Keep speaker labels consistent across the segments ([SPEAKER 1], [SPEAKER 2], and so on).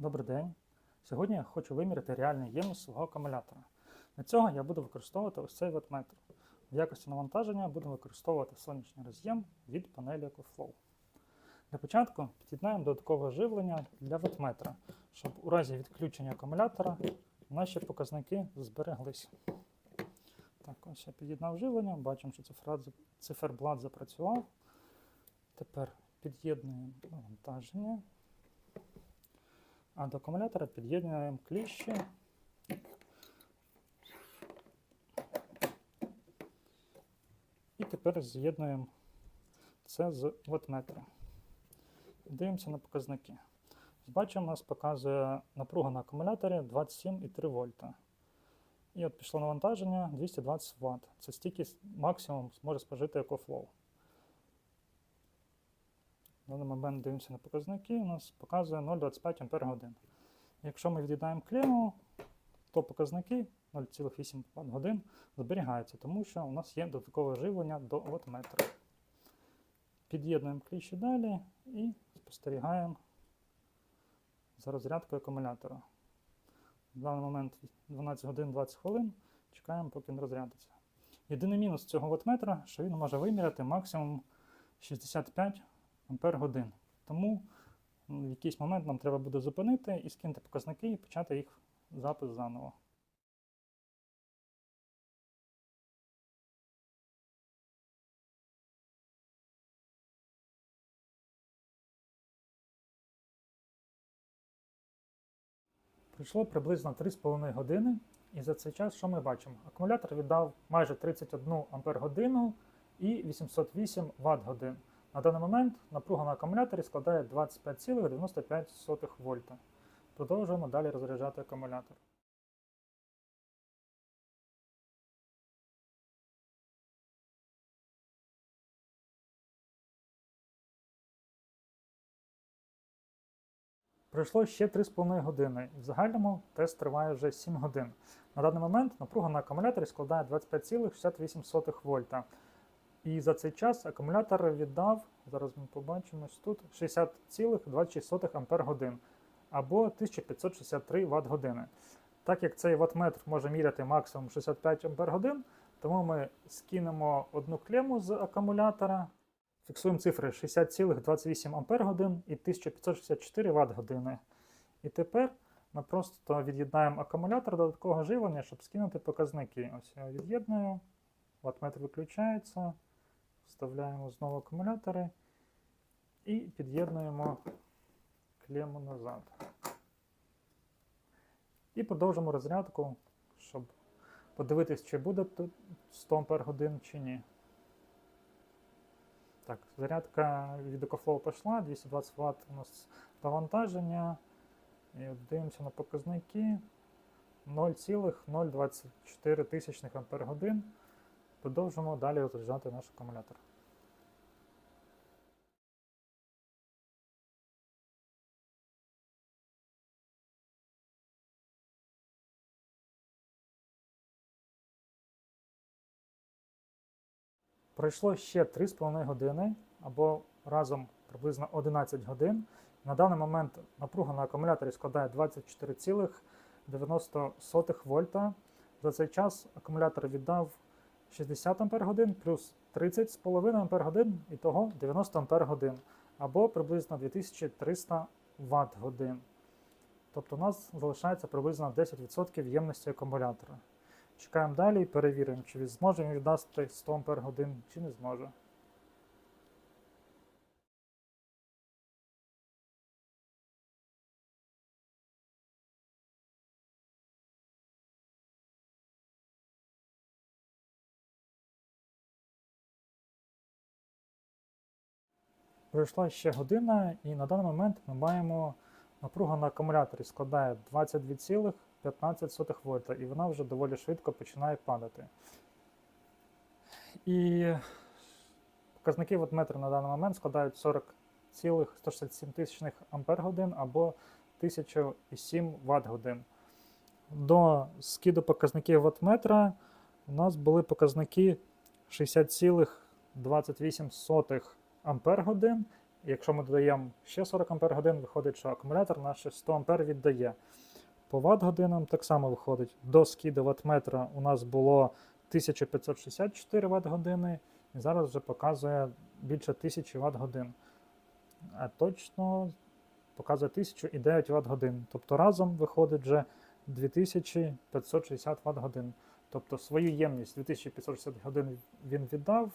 [SPEAKER 1] Добрий день. Сьогодні я хочу виміряти реальний ємність свого акумулятора. Для цього я буду використовувати ось цей ватметр. В якості навантаження буду використовувати сонячний роз'єм від панелі EcoFlow. Для початку під'єднаємо додаткове живлення для ватметра, щоб у разі відключення акумулятора наші показники збереглись. Так, ось я під'єднав живлення, бачимо, що циферблат запрацював. Тепер під'єднуємо навантаження. А до акумулятора під'єднуємо кліщі. І тепер з'єднуємо це з вольтметра. Дивимося на показники. Бачимо, у нас показує напруга на акумуляторі 27,3 вольта. І от пішло навантаження 220 Вт. Це стільки максимум зможе спожити EcoFlow. Даний момент дивимося на показники, у нас показує 0,25 Ампер годин. Якщо ми від'єднаємо клему, то показники 0,8 Вт годин зберігаються, тому що у нас є додаткове живлення до вольтметра. Під'єднуємо кліщі далі і спостерігаємо за розрядкою акумулятора. В даний момент 12 годин 20 хвилин. Чекаємо, поки не розрядиться. Єдиний мінус цього вольтметра, що він може виміряти максимум 65 ампер годин. Тому в якийсь момент нам треба буде зупинити і скинути показники і почати їх запис заново. Пройшло приблизно 3,5 години, і за цей час що ми бачимо? Акумулятор віддав майже 31 Ампер годину і 808 Вт годин. На даний момент напруга на акумуляторі складає 25,95 вольта. Продовжуємо далі розряджати акумулятор. Пройшло ще 3,5 години. В загальному тест триває вже 7 годин. На даний момент напруга на акумуляторі складає 25,68 вольта. І за цей час акумулятор віддав, зараз ми побачимо тут, 60,26 Ампер годин або 1563 Вт години. Так як цей ваттметр може міряти максимум 65 Ампер годин, тому ми скинемо одну клему з акумулятора, фіксуємо цифри 60,28 Ампер годин і 1564 Вт години. І тепер ми просто від'єднаємо акумулятор до живлення, щоб скинути показники. Ось я від'єдную, ваттметр виключається, вставляємо знову акумулятори і під'єднуємо клему назад. І продовжимо розрядку, щоб подивитись, чи буде тут 100 Ампер годин чи ні. Так, зарядка від EcoFlow пішла, 220 Вт у нас навантаження. І от дивимося на показники 0,024 тисячних Ампер годин. Продовжимо далі розряджати наш акумулятор. Пройшло ще 3,5 години або разом приблизно 11 годин. На даний момент напруга на акумуляторі складає 24,90 вольта. За цей час акумулятор віддав 60 Ампер годин плюс 30,5 Ампер годин, і того 90 Ампер годин або приблизно 2300 Вт годин. Тобто у нас залишається приблизно 10% ємності акумулятора. Чекаємо далі і перевіримо, чи зможе він віддати 100 Ампер годин, чи не зможе. Пройшла ще година, і на даний момент ми маємо напруга на акумуляторі складає 22,15 вольта, і вона вже доволі швидко починає падати. І показники вольтметра на даний момент складають 40,167 тисячних Ампер годин або 1007 Вт годин. До скиду показників вольтметра у нас були показники 60,28 Ампер годин якщо ми додаємо ще 40 Ампер годин, виходить, що акумулятор наш 100 Ампер віддає. По Вт годинам так само виходить. До скиду ваттметра у нас було 1564 Вт години, і зараз вже показує більше 1000 Вт годин. А точно показує 1009 Вт годин. Тобто разом виходить вже 2560 Вт годин. Тобто свою ємність 2560 годин він віддав,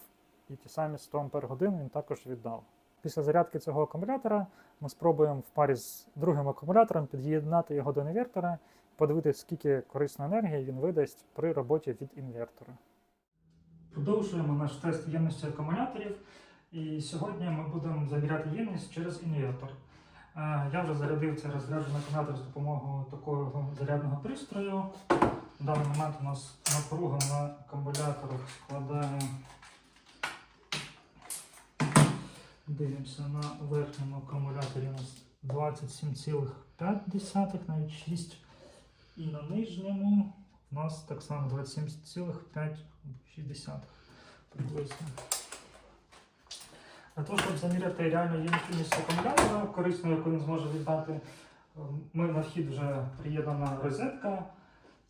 [SPEAKER 1] і ті самі 100 Ампер годин він також віддав. Після зарядки цього акумулятора ми спробуємо в парі з другим акумулятором під'єднати його до інвертора, подивитися, скільки корисної енергії він видасть при роботі від інвертора. Продовжуємо наш тест ємності акумуляторів. І сьогодні ми будемо заміряти ємність через інвертор. Е, Я вже зарядив цей розряджений акумулятор з допомогою такого зарядного пристрою. В даний момент у нас напруга на акумуляторах складає. Дивимося на верхньому акумуляторі у нас 27,5, навіть 6. І на нижньому у нас так само 27,5 приблизно. Для того, щоб заміряти реальну ємність акумулятора, корисну, яку він зможе віддати, ми на вхід вже приєднана розетка,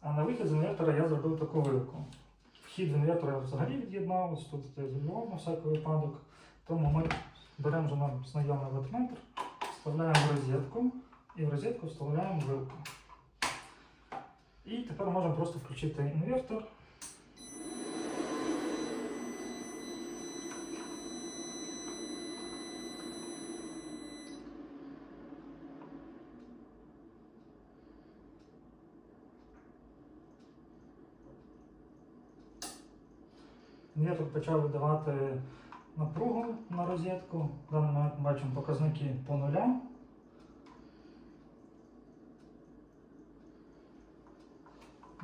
[SPEAKER 1] а на вихід з інвертора я зробив таку вилку. Вхід з я взагалі від'єднав, тут я ізолював на всякий випадок. Тому ми беремо вже нам знайомий ватметр, вставляємо в розетку і в розетку вставляємо вилку. І тепер можемо просто включити інвертор. Інвертор почав видавати напругу на розетку. В даний момент бачимо показники по нулям.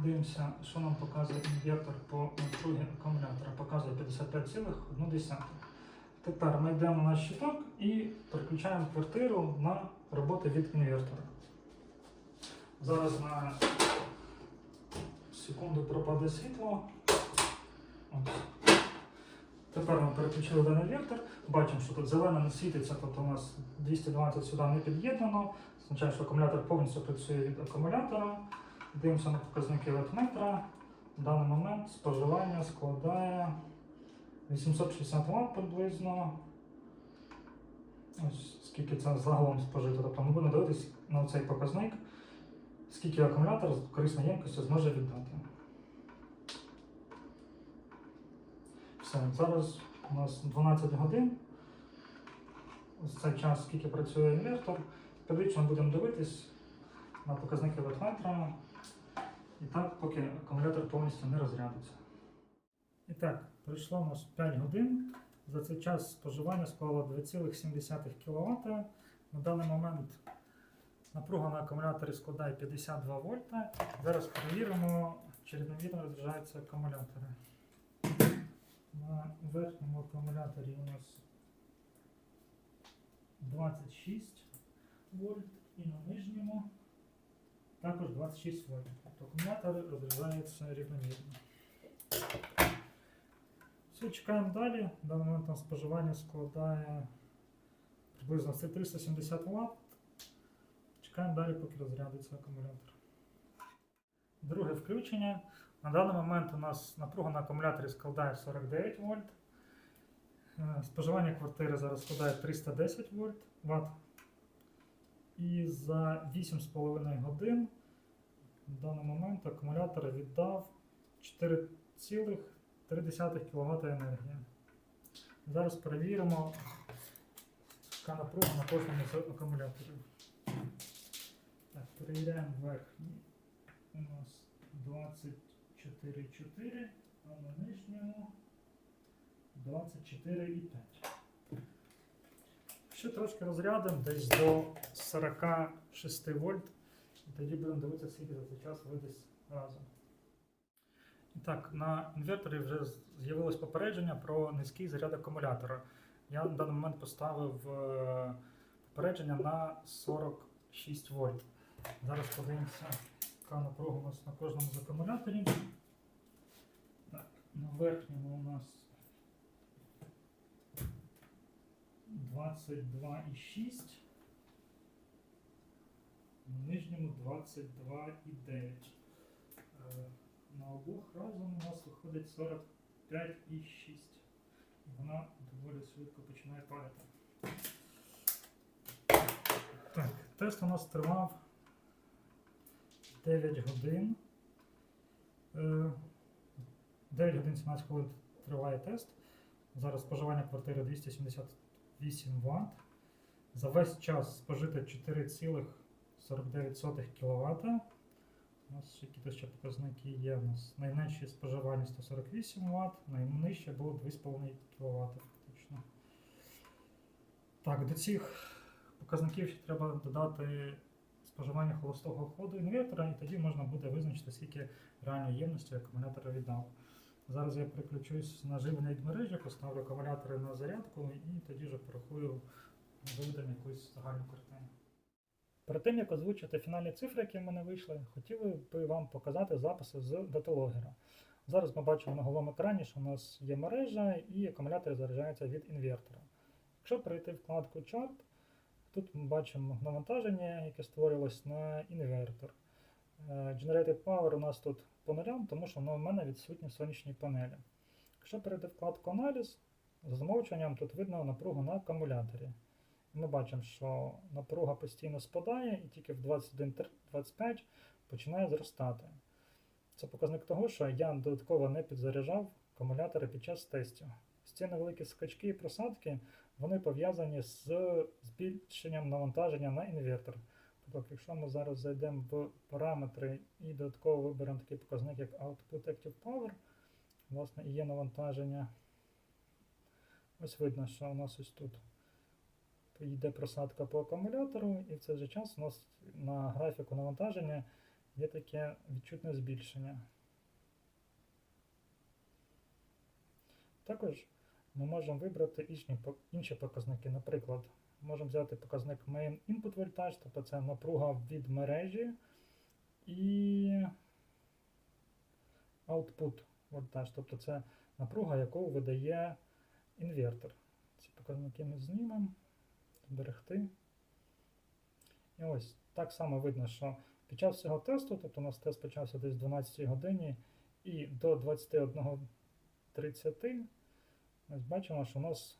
[SPEAKER 1] Дивимося, що нам показує інвертор по напругі акумулятора. Показує 55,1. Тепер ми йдемо на щиток і переключаємо квартиру на роботу від інвертора. Зараз на секунду пропаде світло. Ось. Тепер ми переключили даний вектор. Бачимо, що тут зелена не світиться, тобто у нас 220 сюди не під'єднано. Означає, що акумулятор повністю працює від акумулятора. Дивимося на показники ватметра. В даний момент споживання складає 860 Вт приблизно. Ось скільки це загалом спожито. Тобто ми будемо дивитися на цей показник, скільки акумулятор корисної ємкості зможе віддати. Все, зараз у нас 12 годин. Ось цей час, скільки працює інвертор. Періодично будемо дивитись на показники ватметра. І так, поки акумулятор повністю не розрядиться. І так, пройшло у нас 5 годин. За цей час споживання склало 2,7 кВт. На даний момент напруга на акумуляторі складає 52 вольта. Зараз перевіримо, чи рівномірно розряджаються акумулятори. На верхньому акумуляторі у нас 26 вольт і на нижньому також 26 вольт. Тобто акумулятор розряджається рівномірно. Все, чекаємо далі. В даний момент споживання складає приблизно 370 Вт. Чекаємо далі, поки розрядиться акумулятор. Друге включення. На даний момент у нас напруга на акумуляторі складає 49 вольт. Е, Споживання квартири зараз складає 310 вольт Вт. І за 8,5 годин в даний момент акумулятор віддав 4,3 кВт енергії. Зараз перевіримо, яка напруга на кожному з акумуляторів. Так, перевіряємо верхній. У нас 24,4, а на нижньому 24,5. Ще трошки розрядимо, десь до 46 вольт. І тоді будемо дивитися, скільки за цей час видасть разом. І так, на інверторі вже з'явилось попередження про низький заряд акумулятора. Я на даний момент поставив е, попередження на 46 вольт. Зараз подивимося, яка напруга у нас на кожному з акумуляторів. Так, на верхньому у нас 22,6. В нижньому 22,9. Е, На обох разом у нас виходить 45,6. Вона доволі швидко починає падати. Так, тест у нас тривав 9 годин. Е, 9 годин 17 хвилин триває тест. Зараз споживання квартири 278 Вт. За весь час спожито 4,49 кВт. У нас якісь ще показники є. У нас найменше споживання 148 Вт, найнижче було 2,5 кВт фактично. Так, до цих показників ще треба додати споживання холостого ходу інвертора, і тоді можна буде визначити, скільки реальної ємності акумулятор віддав. Зараз я переключусь на живлення від мережі, поставлю акумулятори на зарядку і тоді вже порахую, виведемо якусь загальну картину. Перед тим, як озвучити фінальні цифри, які в мене вийшли, хотів би вам показати записи з даталогера. Зараз ми бачимо на головному екрані, що у нас є мережа і акумулятор заряджається від інвертора. Якщо перейти вкладку Chart, тут ми бачимо навантаження, яке створилось на інвертор. Е, Generated Power у нас тут по нулям, тому що воно в мене відсутні сонячні панелі. Якщо перейти вкладку Аналіз, за замовчуванням тут видно напругу на акумуляторі. Ми бачимо, що напруга постійно спадає і тільки в 21.25 починає зростати. Це показник того, що я додатково не підзаряджав акумулятори під час тестів. Ці невеликі скачки і просадки вони пов'язані з збільшенням навантаження на інвертор. Тобто, якщо ми зараз зайдемо в параметри і додатково виберемо такий показник, як Output Active Power, власне, і є навантаження. Ось видно, що у нас ось тут йде просадка по акумулятору, і в цей же час у нас на графіку навантаження є таке відчутне збільшення. Також ми можемо вибрати інші, показники. Наприклад, можемо взяти показник Main Input Voltage, тобто це напруга від мережі і Output Voltage, тобто це напруга, яку видає інвертор. Ці показники ми знімемо, зберегти. І ось так само видно, що під час цього тесту, тобто у нас тест почався десь в 12 годині і до 21.30 ми бачимо, що у нас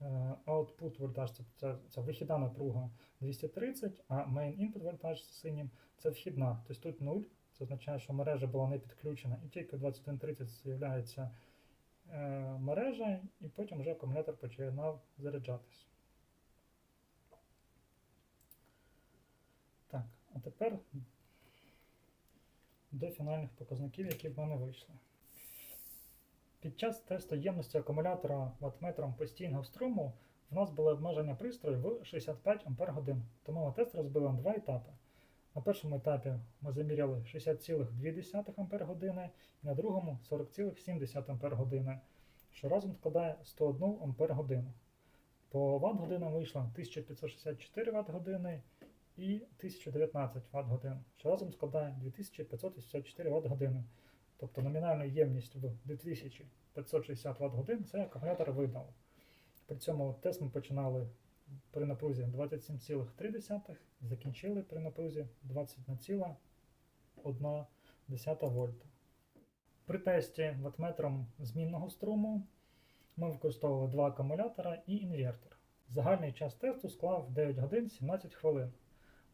[SPEAKER 1] е, output вольтаж це, це, це вихідна напруга 230, а main input вольтаж синім це вхідна. Тобто тут 0, це означає, що мережа була не підключена, і тільки в 21.30 з'являється е, мережа, і потім вже акумулятор починав заряджатись. Так, а тепер до фінальних показників, які в мене вийшли. Під час тесту ємності акумулятора ваттметром постійного струму в нас було обмеження пристрою в 65 Ах, тому ми тест розбили на два етапи. На першому етапі ми заміряли 60,2 Ах і на другому 40,7 Ах, що разом складає 101 Ах. По Вт-годинам вийшло 1564 Вт-години і 1019 Вт-годин, що разом складає 2584 Вт-години. Тобто номінальну ємність в 2560 Вт годин це акумулятор видав. При цьому тест ми починали при напрузі 27,3, закінчили при напрузі 21,1 вольта. При тесті ватметром змінного струму ми використовували два акумулятора і інвертор. Загальний час тесту склав 9 годин 17 хвилин.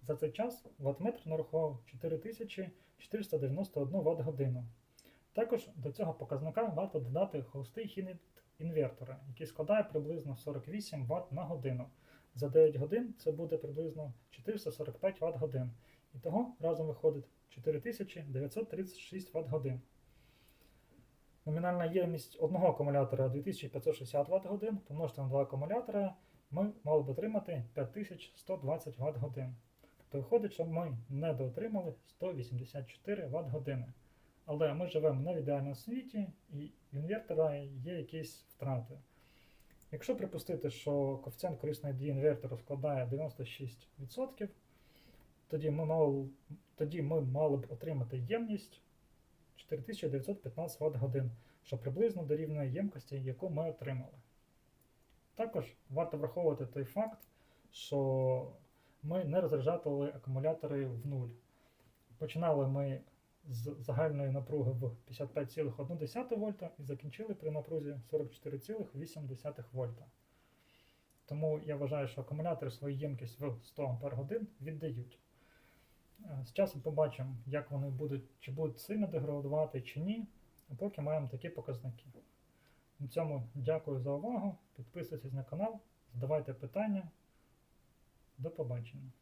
[SPEAKER 1] За цей час ватметр нарахував 4491 Вт годину. Також до цього показника варто додати холостий хід інвертора, який складає приблизно 48 Вт на годину. За 9 годин це буде приблизно 445 Вт годин. І того разом виходить 4936 Вт годин. Номінальна ємність одного акумулятора 2560 Вт годин, помножити на два акумулятора, ми мали б отримати 5120 Вт годин. Тобто виходить, що ми недоотримали 184 Вт години. Але ми живемо не в ідеальному світі, і в інвертора є якісь втрати. Якщо припустити, що коефіцієнт корисної дії інвертора складає 96%, тоді ми мали, тоді ми мали б отримати ємність 4915 Вт годин, що приблизно дорівнює ємкості, яку ми отримали. Також варто враховувати той факт, що ми не розряджали акумулятори в нуль. Починали ми з загальної напруги в 55,1 вольта і закінчили при напрузі 44,8 вольта. Тому я вважаю, що акумулятори свою ємкість в 100 Ах віддають. Е, З часом побачимо, як вони будуть, чи будуть сильно деградувати, чи ні. Поки маємо такі показники. На цьому дякую за увагу. Підписуйтесь на канал, задавайте питання. До побачення.